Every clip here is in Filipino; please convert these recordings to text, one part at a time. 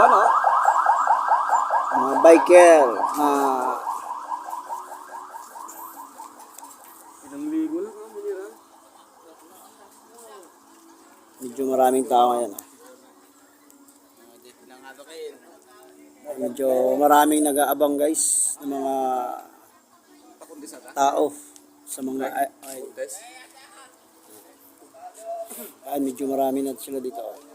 buwan, oh. Mga biker. ah, oh, binira. medyo maraming tao ngayon. ah. Medyo maraming nag-aabang guys ng mga tao sa mga ay, ay, medyo marami na sila dito. ah.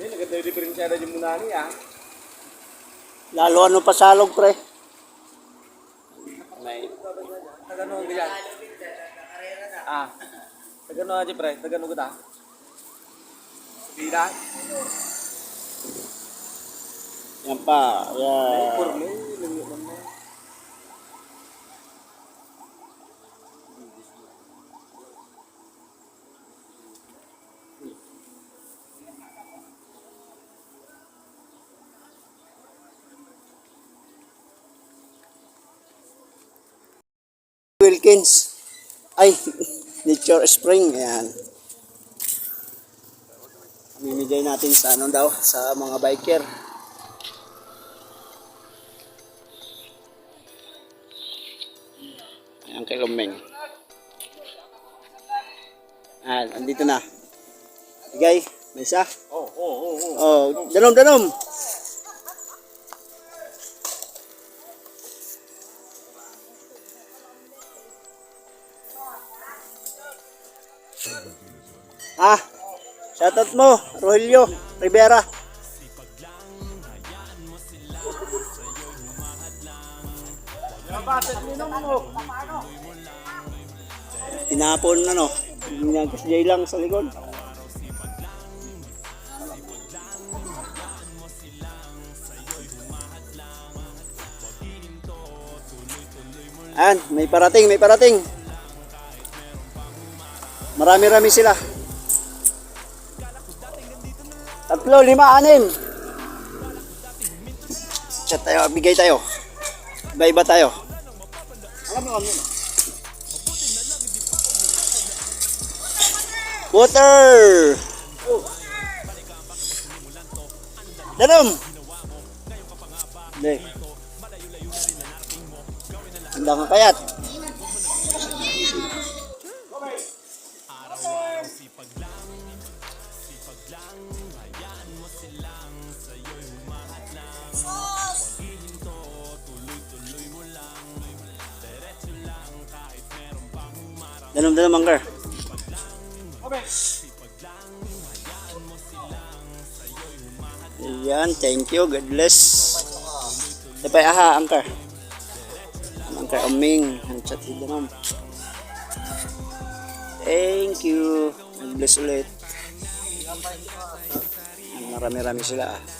Hindi, na yung muna niya. Lalo ano pasalog pre. May Tagano ka dyan. Ah. Tagano aja pre, tagano ka ta. Sabida. yan pa. Yeah. Kurme, Wilkins. Ay, Nature Spring. Ayan. Mimigay natin sa ano daw, sa mga biker. Ayan kay Lumeng. Ayan, andito na. Bigay, may isa. Oh, oh, oh, oh. Oh, danom, danom. Ah, shoutout mo, Rogelio Rivera. Tinapon ano, nagkasjay lang sa likod. Ayan, may parating, may parating. Marami-rami sila. Tatlo, lima, anim. Chat tayo, bigay tayo. Iba-iba tayo. Alam mo kami. Water! Danom! Hindi. Handa kang kayat. Danom danom angker. Ayan, thank you. God bless. Tapay aha, angker. Angker Oming. Ang chat si Danom. Thank you. God bless ulit. Marami-rami sila ah.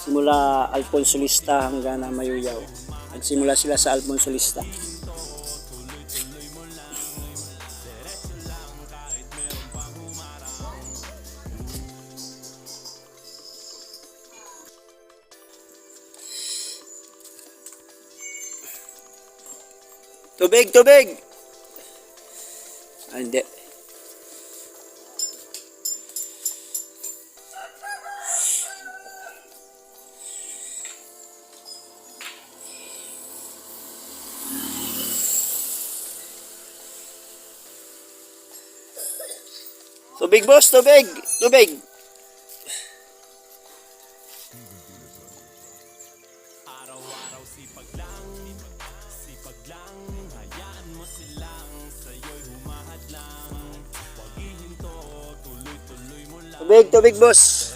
Simula Alfonsolista hanggang na Mayuyaw. Nagsimula sila sa Alfonsolista. Tubig, tubig! Ah, hindi. Tubig boss, tubig! Tubig! Tubig, tubig, boss.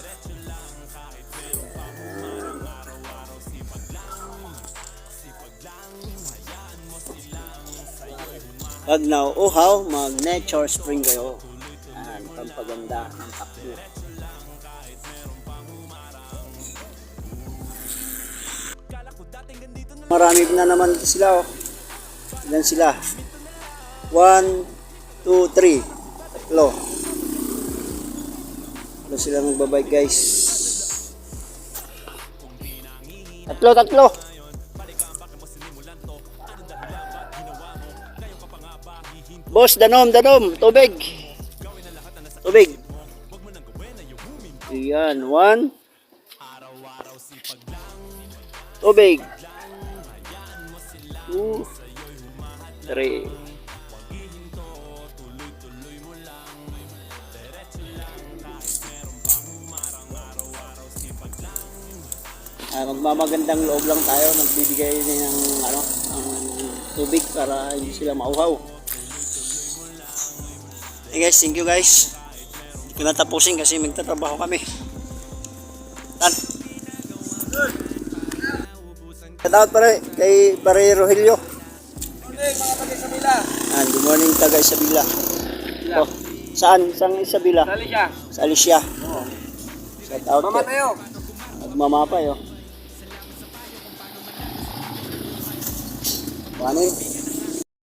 Pag nauuhaw, mag-nature spring kayo. Yan, pampaganda ng takbo. Marami na naman sila oh. Ilan sila? 1, 2, 3. Tatlo. Tatlo sila nagbabike guys. Tatlo, tatlo. Boss, danom, danom, tubig. Tubig. Ayan, one. Tubig. Two. Three. Ah, magmamagandang loob lang tayo, nagbibigay ng ano, ng tubig para hindi sila mauhaw. Hey guys, thank you guys. Hindi ko na tapusin kasi magtatrabaho kami. Tan. Shout out pare kay Pare Rogelio. Morning, mga taga Isabela. Ah, good morning taga Isabela. Oh, saan? Saan Isabela? Dali siya. Sa Alicia. Shout out Mama tayo. Nagmamapay oh. Kanin.